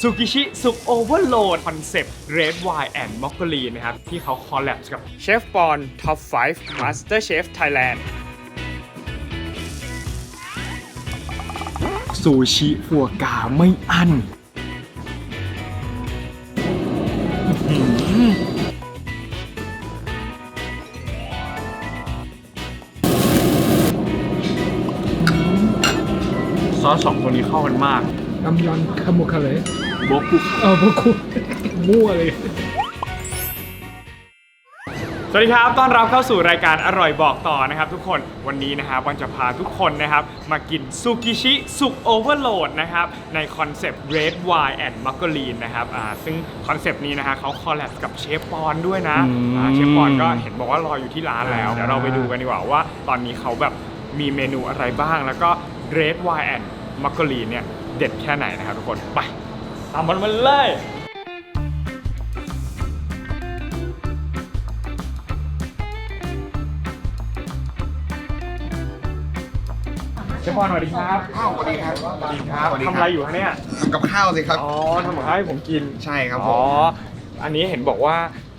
ซูกิชิสุกโอเวอร์โหลดคอนเซปต์เรดไวน์แอนด์มอกโกลีนะครับ ที่เขาคอลแลบกับเชฟปอนท็อป5 Master Chef Thailand ซูชิฟัวกาไม่อั้นซอสสองตัวนี้เข้ากันมาก อัมยอนคาโมคาเลยโบกุเออพวกคุณมั่วเลยสวัสดีครับ ต้อนรับเข้าสู่รายการอร่อยบอกต่อนะครับ ทุกคน วันนี้นะครับวันจะพาทุกคนนะครับ มากินซูกิชิสุกโอเวอร์โหลดนะครับ ในคอนเซปต์ Red Wine and m a r g a r i n นะครับอ่าซึ่งคอนเซปต์นี้นะฮะเขาคอลแลบกับเชฟปอนด้วยนะอืมอ่าเชฟปอนก็เห็นบอกว่ารออยู่ที่ร้านแล้ว เดี๋ยวเราไปดูกันดีกว่าว่า ตอนนี้เขาแบบมีเมนูอะไรบ้าง แล้วก็ Red Wine and m a r g a r i n เนี่ย เด็ดแค่ไหนนะครับทุกคน ไปตามมันมาเลยเชฟปอนสวัสดีครับอ้าวสวัสดีครับ สวัสดีครับทำอะไรอยู่คะเนี่ย ทำกับข้าวสิครับ อ๋อทำกับข้าวให้ผมกิน ใช่ครับผอ๋อ ม อันนี้เห็นบอกว่า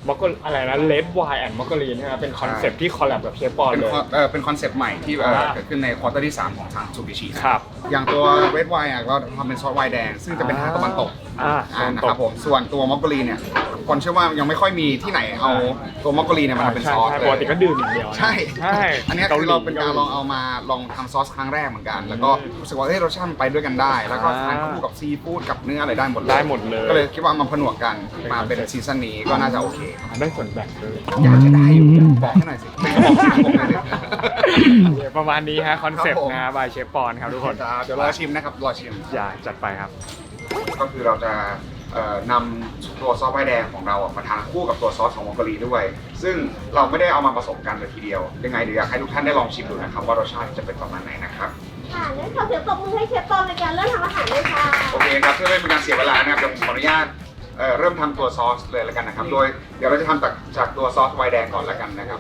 ม็อกโกอะไรนะเลดไวน์แอนด์ม็อกโกลีนใช่ไหมเป็นคอนเซปต์ที่คอลแลบกับเชฟปอนเป็นเลยคอนเอ่อเป็นคอนเซปต์ใหม่ที่เอ่ออ่า เกิดขึ้นในควอเตอร์ที่ 3 ของทางซูกิชิครับ อย่างตัวเรดไวน์อะเราทำเป็นซอสไวน์แดง ซึ่งจะเป็นทางตะวันตก อ่าอ่านะครับผมส่วนตัวมอกโกลีเนี่ยคนเชื่อว่ายังไม่ค่อยมีที่ไหนเอาตัวมอกโกลีเนี่ยมาทำเป็นใช่ซอสใช่เลปกติย ก็ดื่มอย่างเดียวนะใช่ ใช่ อันเนี้ยคือเราเป็นการลองเอามาลองทำซอสครั้งแรกเหมือนกัน แล้วก็รู้สึกว่าเฮ้ยรสชาติมันไปด้วยกันได้ แล้วก็ทานคู่กับซีฟู้ดกับเนื้ออะไรได้หมดเลยได้หมดเลย ก็เลยคิดว่าเอามาผนวกกันมาเป็นซีซั่นนี้ก็น่าจะโอเคครับได้ส่วนแบ่งเลยอยากจะได้อยู่บอกให้หน่อยสิเป็นกระบอกเสียงผมเลยเนี่ยเดี๋ยวประมาณนี้ฮะคอนเซปครับต์ผม นะบายเชฟปอนครับทุกคนเดี๋ยวรอชิมนะครับรอชิม อย่าจัดไปครับ ก็คือเราจะนำตัวซอสใบแดงของเราอะมาทานคู่กับตัวซอสของมองโกลีด้วย ซึ่งเราไม่ได้เอามาผสมกันเลยทีเดียว ยังไงเดี๋ยวอยากให้ทุกท่านได้ลองชิมดูนะครับ ว่ารสชาติจะเป็นประมาณไหนนะครับค่ะงั้นขอเสียงปรบมือให้เชฟปอมในการเริ่มทำอาหารเลยค่ะโอเคครับเพื่อไม่เป็นการเสียเวลานะครับเดี๋ยวผมขออนุญาตเอ่อเริ่มทำตัวซอสเลยแล้วกันนะครับ โดยเดี๋ยวเราจะทำจากจากตัวซอสไวน์แดงก่อนแล้วกันนะครับ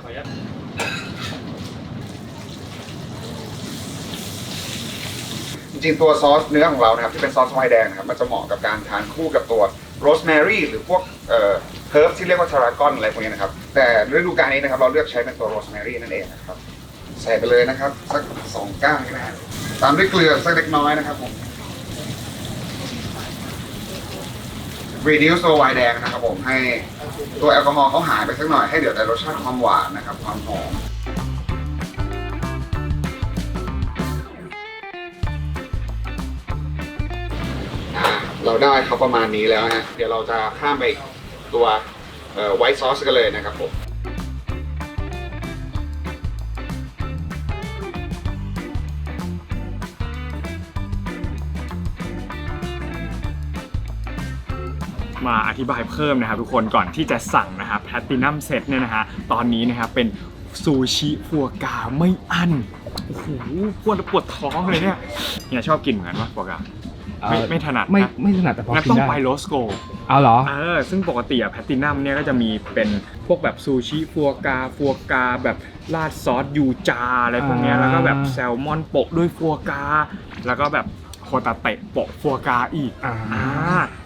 จริงๆ ตัวซอสเนื้อของเรานะครับที่เป็นซอสไวน์แดงนะครับมันจะเหมาะกับการทานคู่กับตัวโรสแมรี่หรือพวกเอ่อเฮิร์บที่เรียกว่าทารากอนอะไรพวกนี้นะครับ แต่ฤดูกาลนี้นะครับเราเลือกใช้เป็นตัวโรสแมรี่นั่นเองนะครับ ใส่ไปเลยนะครับสักสองก้านนะฮะตามด้วยเกลือสักเล็กน้อยนะครับผม reduce ตัวไวน์แดงนะครับผมให้ตัวแอลกอฮอล์เขาหายไปสักหน่อยให้เหลือแต่รสชาติความหวานนะครับความหอม เราได้เขาประมาณนี้แล้วฮะ เดี๋ยวเราจะข้ามไปตัวไวท์ซอสกันเลยนะครับผมมาอธิบายเพิ่มนะครับทุกคนก่อนที่จะสั่งนะครับแพลตินัมเซตเนี่ยนะฮะตอนนี้นะครับเป็นซูชิฟัวกาไม่อั้นโอ้โหปวดปวดท้องเลยเนี่ยเนี่ยชอบกินเหมือนกันว่าฟัวกา ไม่ไม่ถนัดไม่นะไม่ถนัดแต่พองั้นกินต้องได้ไปโรสโกเอาเหรอ เออซึ่งปกติอะแพลตินัมเนี่ยก็จะมีเป็นพวกแบบซูชิฟัวกาฟัวกาแบบราดซอสยูจาอะไรพวกเนี้ยอ่า แล้วก็แบบแซลมอนโปะด้วยฟัวกา แล้วก็แบบโคตาเตะโปะฟัวกาอีกอ่า อ่า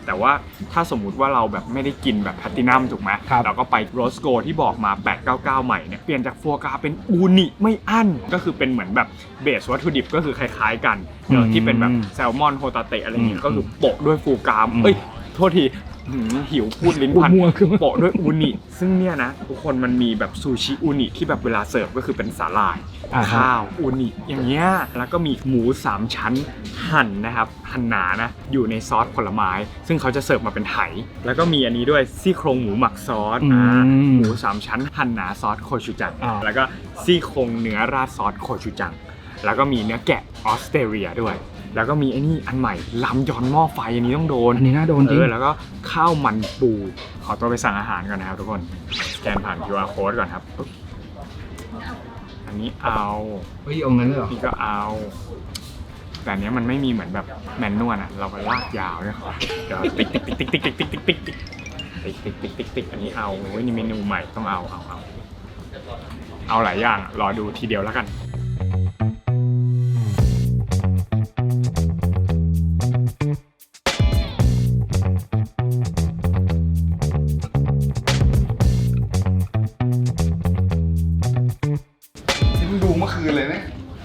แต่ว่าถ้าสมมุติว่าเราแบบไม่ได้กินแบบแพลตินัมถูกไหมครับ เราก็ไปโรสโกที่บอกมา 899 ใหม่เนี่ยเปลี่ยนจากฟัวกาเป็นอูนิไม่อั้นก็คือเป็นเหมือนแบบเบสวัตถุดิบก็คือคล้ายๆกันเนอะอืมที่เป็นแบบแซลมอนโฮตาเตะอะไรอย่างเงี้อืยมก็คือโปะด้วยฟูกามอืมเอ้ยโทษที หืมหิวพูดลิ้นพันมั่วคือโปะด้วยอูนิ ซึ่งเนี่ยนะ ทุกคนมันมีแบบซูชิอูนิที่แบบเวลาเสิร์ฟก็คือเป็นสาหร่ายอ่าฮะข้าวอูนิ อย่างเงี้ยแล้วก็มีหมูสามชั้นหั่นนะครับหั่นหนานะ อยู่ในซอสผลไม้ ซึ่งเขาจะเสิร์ฟมาเป็นไหแล้วก็มีอันนี้ด้วยซี่โครงหมูหมักซอสอืมอ่าหมูสามชั้นหั่นหนาซอสโคชูจังอ่าแล้วก็ซี่โครงเนื้อราดซอสโคชูจังแล้วก็มีเนื้อแกะออสเตรเลียด้วย แล้วก็มีไอ้นี่อันใหม่ลำยอนหม้อไฟอันนี้ต้องโดนอันนี้น่าโดนจริงเออแล้วก็ข้าวมันปูขอตัวไปสั่งอาหารก่อนนะครับทุกคนสแกนผ่าน QR code ก่อนครับปึ๊บอันนี้เอาเฮ้ยเอางั้นเลยเหรอนี่ก็เอา แต่อันเนี้ยมันไม่มีเหมือนแบบแมนนวลอะเราก็ลากยาวเนี่ยเดี๋ยวติ๊กติ๊กติ๊กติ๊กติ๊กติ๊กติ๊กติ๊กติ๊กติ๊กติ๊กติ๊กติ๊กติ๊กอันนี้เอาโอ้ยนี่เมนูใหม่ต้องเอาเอาเอาเอาหลายอย่างอะรอดูทีเดียวแล้วกัน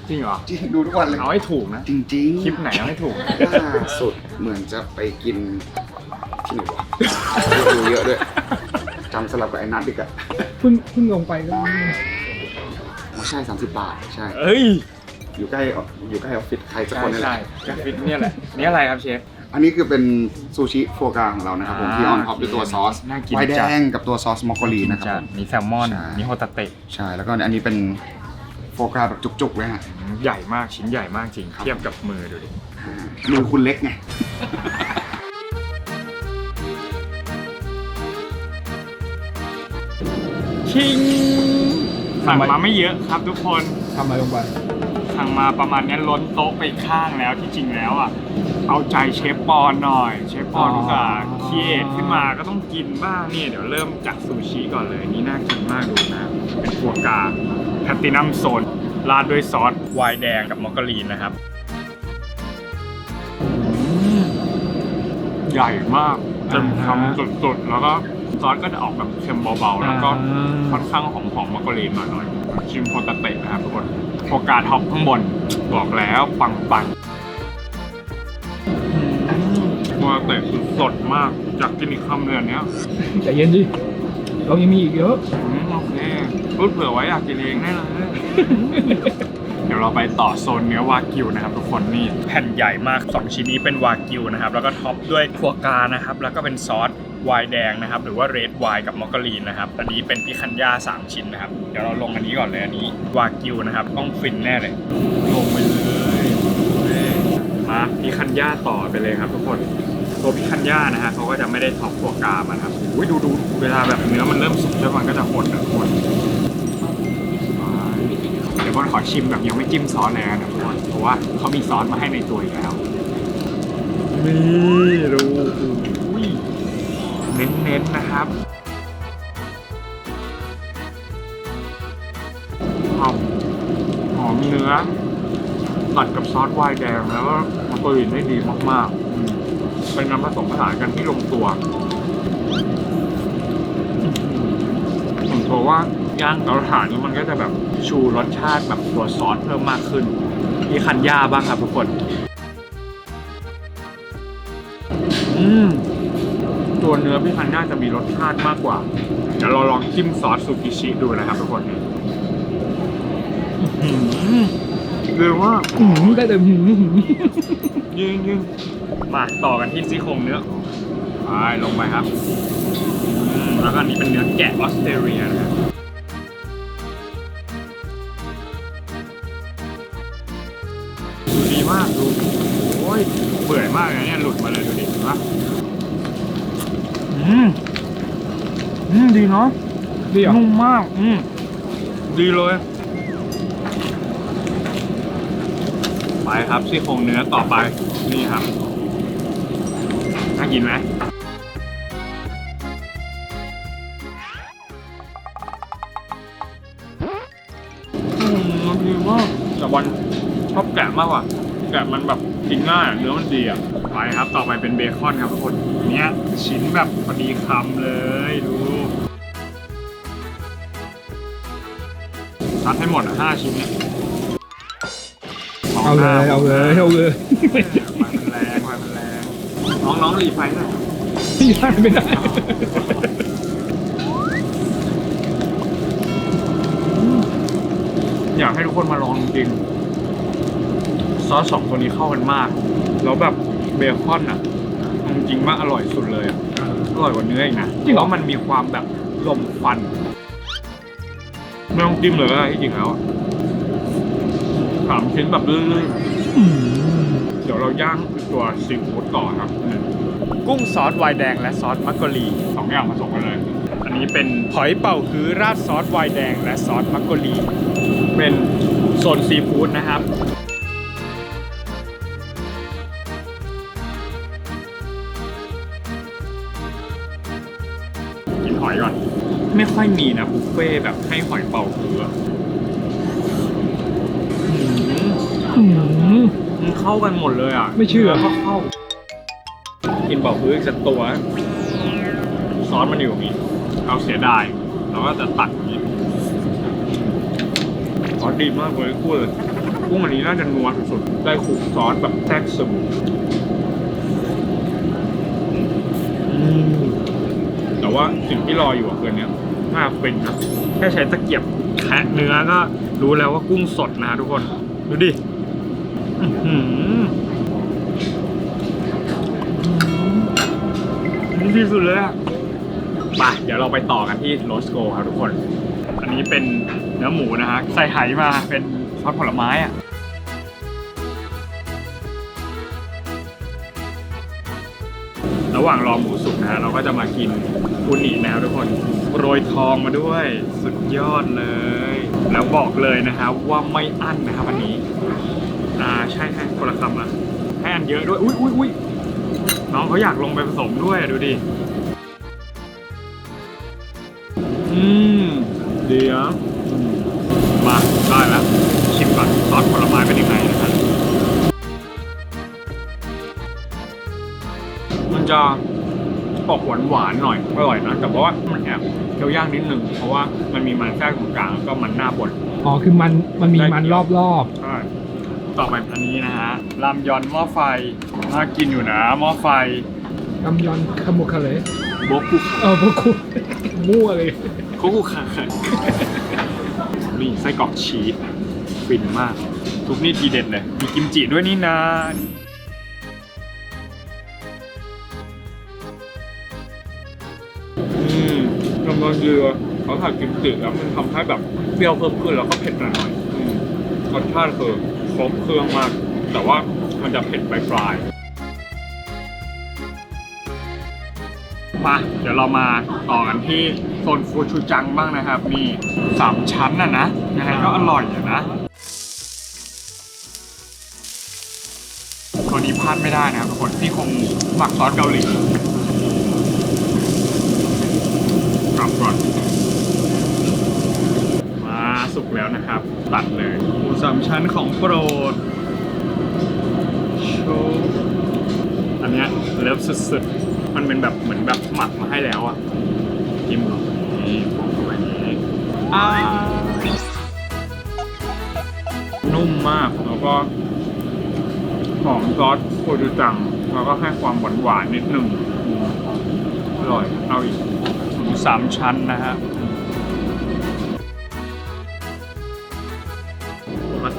จริงเหรอ จริงดูทุกวันเลยเอาให้ถูกนะ จริงๆคลิปไหนเอาให้ถูก ล่าสุดเหมือนจะไปกินที่ไหนวะดูเยอะด้วยจำสลับกับไอ้นัทอีกอะเพิ่งเพิ่งลงไปก็ไม่ใช่ 30 บาท ใช่ เอ้ย อยู่ใกล้อยู่ใกล้ออฟฟิศใครสักใช่คนนี่แหใช่ละกราฟิตเนี่ยแหละ นี่อะไรครับเชฟ อันนี้คือเป็นซูชิโฟกาของเรานะครับผมอ่าที่ออนท็อปด้วยตัวซอสน่ากินไวน์แดจัดงกับตัวซอสมอคโกลีนะครับจัผดมมีแซลมอน ใช่ มีโฮตาเตะ ใช่ แล้วก็อันนี้เป็น โฟกาแบบจุกๆเลยฮะอืมใหญ่มากชิ้นใหญ่มากจริงครับเทียบกับมือดูดิอ่ามือคุณเล็กไง ชิง สั่งมาไม่เยอะครับทุกคนทำอะไรลงไปสั่งมาประมาณเนี้ยล้นโต๊ะไปข้างแล้วที่จริงแล้วอะ เอาใจเชฟปอนหน่อย เชฟปอนทุกอย่างคีเอทขึ้นมาก็ต้องกินบ้างนี่เดี๋ยวเริ่มจากซูชิก่อนเลยนี่น่ากินมากดูนะ เป็นฟั วกราแพตตินัมโซนราดด้วยซอสไวน์แดงกับมอคการีนนะครับอืมใหญ่มากเต็มคำสุดๆ แล้วก็ซอสก็จะออกแบบเค็มเบาๆ แล้วก็ค่อนข้างหอมหอมๆมะกะรีนหน่อยๆชิมโฮตาเตะนะครับทุกคนโฟกาท็อปข้างบนบอกแล้วปังปังโฮตาเตะคือสดมากอยากกินอีกคำเดือนเนี้ยใจเย็นดิ เรายังมีอีกเยอะอืมโอเคพูดเผื่อไว้อยากกินเองได้เลย เดี๋ยวเราไปต่อโซนเนื้อวากิวนะครับทุกคนนี่แผ่นใหญ่มาก 2 ชิ้นนี้เป็นวากิวนะครับ แล้วก็ท็อปด้วยฟัวกรานะครับ แล้วก็เป็นซอสไวน์แดงนะครับ หรือว่าเรดไวน์กับมอคการีนนะครับอันนี้เป็นพิคันย่า3 ชิ้นนะครับ เดี๋ยวเราลงอันนี้ก่อนเลยอันนี้วากิวนะครับ ต้องฟินแน่เลย ลงไปเลย มาพิคันย่าต่อไปเลยครับทุกคน ตัวพิคันย่านะฮะเขาก็จะไม่ได้ท็อปฟัวกามานะครับอุ้ยดูดูเวลาแบบเนื้อมันเริ่มสุกแล้วมันก็จะหดนะทุกคนเดี๋ยวบอลขอชิมแบบยังไม่จิ้มซอสเลยนะทุกคนเพราะว่าเขามีซอสมาให้ในตัวอยู่แล้วนี่ดูอุ้ยเน้นๆนะครับหอมหอมเนื้อตัดกับซอสไวน์แดงแล้วก็มันกรีนได้ดีมากๆ เป็นน้ำผสมผสานกันที่ลงตัวผมถือว่าย่างเตาถ่านนี่มันก็จะแบบชูรสชาติแบบตัวซอสเพิ่มมากขึ้นมีคันย่าบ้างครับทุกคน อืมตัวเนื้อพี่คันย่าจะมีรสชาติมากกว่าเดี๋ยวเราลองจิ้มซอสซูกิชิดูนะครับทุกคนนี่อื้อหือเรียกว่าหืมได้แต่หืมหืมยิงยิง มาต่อกันที่ซี่โครงเนื้อไปลงไปครับอืมแล้วก็อันนี้เป็นเนื้อแกะออสเตรเลียนะครับดูดีมากดูโอ้ยเปื่อยมากเลยเนี่ยหลุดมาเลยดูดิเห็นปะอืมอืมดีเนาะดีเหรอนุ่มมาก อืมดีเลย ไปครับซี่โครงเนื้อต่อไปนี่ครับ น่ากินไหมอืมมันดีมากแต่วันชอบแกะมากกว่า แกะมันแบบกินง่ายอะเนื้อมันดีอะไปครับ ต่อไปเป็นเบคอนครับทุกคนเนี้ยชิ้นแบบพอดีคำเลยดูซัดให้หมดอะห้าชิ้นเนี่ยเอาเลยเอาเลยเอาเลย น้องน้องรีไฟหน่อยพี่ได้ไม่ได้ อยากให้ทุกคนมาลองจริงๆซอสสองตัวนี้เข้ากันมาก แล้วแบบเบคอนอะเอาจริงๆว่าอร่อยสุดเลยอะอร่อยกว่าเนื้ออีกนะจริงเหรอ แล้วมันมีความแบบลมควันไม่ต้องจิ้มเลยก็ได้ที่จริงแล้วอะสามชิ้นแบบลื่นๆอืม เดี๋ยวเราย่างตัวซีฟู้ดต่อครับ กุ้งซอสไวน์แดงและซอสมักกะรีสองอย่างผสมกันเลย อันนี้เป็นหอยเป่าคือราดซอสไวน์แดงและซอสมักกะรีเป็นโซนซีฟู้ดนะครับกินหอยก่อน ไม่ค่อยมีนะบุฟเฟ่ต์แบบให้หอยเป่าคืออะอืมอื มมันเข้ากันหมดเลยอะไม่เชื่อ ก็เข้า กินเป่าพื้นอีกสักตัวซอสมันอยู่อย่างนี้เราเสียดายเราก็จะตัดอย่างนี้ซอสดีมากเลยคู่เลยกุ้งอันนี้น่าจะนัวสุดๆได้คลุกซอสแบบแทรกซึมอืมแต่ว่าสิ่งที่รออยู่อะคืออนเนี้ยน่าเป็นนะแค่ใช้ตะเกียบแคะเนื้อก็รู้แล้วว่ากุ้งสดนะทุกคน ดูดิอื้อหือ นี่ที่สุดเลยอะไปเดี๋ยวเราไปต่อกันที่โรสโกครับทุกคน อันนี้เป็นเนื้อหมูนะฮะ ใส่ไหมาเป็นซอสผลไม้อะระหว่างรอหมูสุกนะฮะเราก็จะมากินอุนินะครับทุกคนโรยทองมาด้วยสุดยอดเลย แล้วบอกเลยนะครับว่าไม่อั้นนะครับวันนี้ อ่าใช่ใช่คนละคำละให้อันเยอะด้วยอุ้ยอุ้ยอุ้ยน้องเขาอยากลงไปผสมด้วยอะดูดิอืมดีอะอืมมาได้แล้วชิมก่อนซอสผลไม้เป็นยังไงนะครับมันจะออกหวานหวานๆหน่อยอร่อยนะแต่ว่ามันแอบเคี้ยวยากนิดนึงเพราะว่ามันมีมันแทรกตรงกลางแล้วก็มันหน้าบดอ๋อคือมันมันมีมันรอบรอบใช่ ต่อไปอันนี้นะฮะรามยอนหม้อไฟน่ากินอยู่นะหม้อไฟๆกำยอนขมุกขะเลยโบกุเออพวกคุณมั่วเลย โคกุคานี่ไส้กรอกชีสฟินมาก ทุกนี่ทีเด็ดเลย มีกิมจิด้วยนี่นาอืมกำลังดีเลยเขาผัดกิมจิแล้วมันทำให้แบบเปรี้ยวเพิ่มขึ้นแล้วก็เผ็ดหน่อยๆอืมรสชาติคือ ครบเครื่องมาก แต่ว่ามันจะเผ็ดปลายๆมาเดี๋ยวเรามาต่อกันที่โซนฟูชูจังบ้างนะครับ นี่สามชั้นน่ะนะยังไงก็อร่อยอยู่นะตัวนี้พลาดไม่ได้นะครับทุกคนที่คงหมักซอสเกาหลีกลับก่อน สุกแล้วนะครับ ตัดเลยหมูสามชั้นของโปรดโชอันเนี้ยเลิฟสุดๆ มันเป็นแบบเหมือนแบบหมักมาให้แล้วอะจิ้มหรอนี่โปะเข้าไปอย่างนี้อ่านุ่มมากแล้วก็หอมซอสโคจูจัง แล้วก็ให้ความหวานๆนิดหนึ่งอืมอร่อย เอาอีกหมูสามชั้นนะฮะ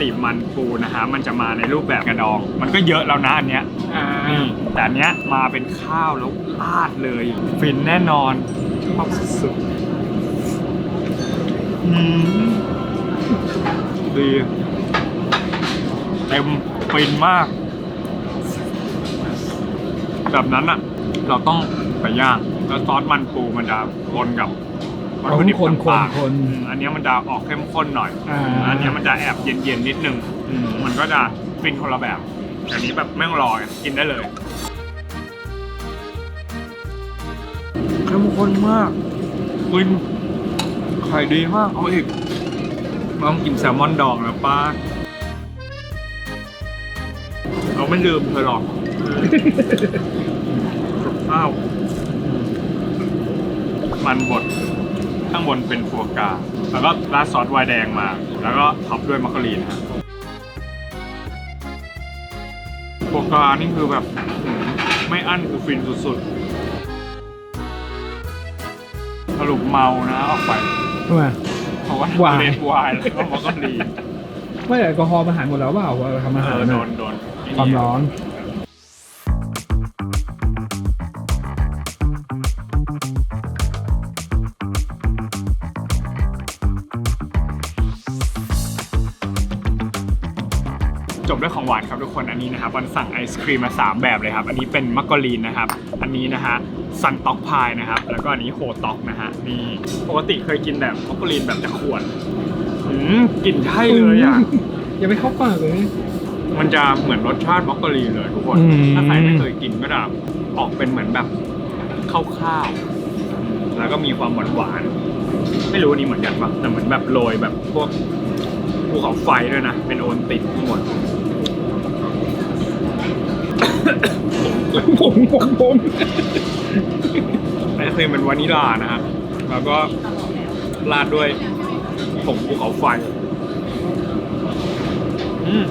ติมันปูนะฮะมันจะมาในรูปแบบกระดอง มันก็เยอะแล้วนะอันเนี้ยอ่านี่แต่อันเนี้ยมาเป็นข้าวแล้วราดเลย ฟินแน่นอนชอบสุดๆอืมดีเต็มฟินมาก แบบนั้นอะเราต้องไปย่างแล้วซอสมันปูมันจะคนกับ วัตถุดิบคนคนต่างๆคนอืมอันเนี้ยมันจะออกเข้มข้นหน่อยอ่า อันเนี้ยมันจะแอบเย็นๆนิดนึงอืมมันก็จะฟินคนละแบบ อันนี้แบบไม่ต้องรอไงกินได้เลย เข้มข้นมากฟินไข่ดีมากเอาอีกต้องกินแซลมอนดองแล้วป้าเราไม่ลืมเธอหรอกกับข้าว มันบด ข้างบนเป็นฟัวกราแล้วก็ราดซอสไวน์แดงมา แล้วก็ท็อปด้วยมักกะลีนฮะฟัวกรานี่คือแบบอื้อหือไม่อั้นคือฟินสุดๆสรุปเมานะออกไปทำไม เพราะว่าวายเลนวายแล้วก็มักกะลีนไม่แต่แอลกอฮอล์มาหารหมดแล้วเปล่าเราทำอาเอหารอโดน่ะนโดนไอ้นี่ความร้อน บด้วยของหวานครับทุกคนอันนี้นะครับวันสั่งไอศครีมมา3แบบเลยครับ อันนี้เป็นมักกะลีนนะครับ อันนี้นะฮะซันต็อกพายนะครับ แล้วก็อันนี้โฮต็อกนะฮะนี่ปกติเคยกินแบบมักกะลีนแบบจากขวดอืมกลิ่นใช่เลยอะยังไม่เข้าปากเลย มันจะเหมือนรสชาติมักกะลีนเลยทุกคน อืม ถ้าใครไม่เคยกินก็จะออกเป็นเหมือนแบบข้าวๆแล้วก็มีความหวานๆไม่รู้อันนี้เหมือนกันปะแต่เหมือนแบบโรยแบบพวกภูเขาไฟด้วยนะเป็นโอนติดทั้งหมด ผมผมผมไอศครีมเป็นวานิลานะฮะแล้วก็ราดด้วยผงภูเขาไฟอืม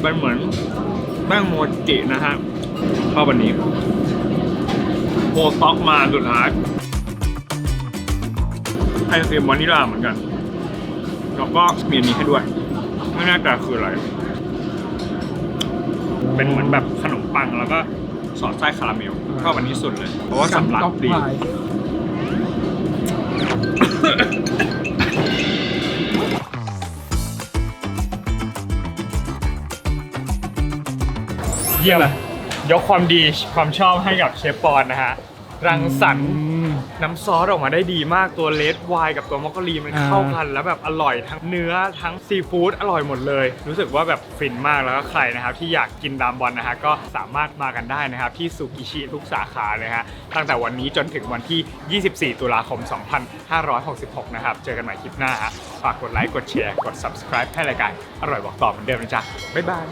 เป็นเหมือนแป้งโมจินะฮะชอบวันนี้โฮต็อกมาสุดท้ายไอศครีมวานิลลาเหมือนกัน แล้วก็มีอันนี้ให้ด้วย ไม่แน่ใจคืออะไร เป็นเหมือนแบบขนมปังแล้วก็สอดไส้คาราเมลชอบอันนี้สุดเลยเพราะว่าสำลักก๊อปดีพายเยี่ยมยกความดีความชอบให้กับเชฟปอนนะฮะ รังสรรค์อืมน้ำซอสออกมาได้ดีมากตัวเลดไวน์กับตัวมอคโกรีมันอ่าเข้ากัน แล้วแบบอร่อยทั้งเนื้อทั้งซีฟู้ดอร่อยหมดเลย รู้สึกว่าแบบฟินมากแล้วก็ใครนะครับ ที่อยากกินรามบอลนะฮะก็สามารถมากันได้นะครับ ที่ซูกิชิทุกสาขาเลยฮะตั้งแต่วันนี้จนถึงวันที่ 24 ตุลาคม 2566 นะครับ เจอกันใหม่คลิปหน้าฮะฝากกดไลค์กดแชร์กด subscribe ให้รายการอร่อยบอกต่อเหมือนเดิมนะจ๊ะบ๊ายบาย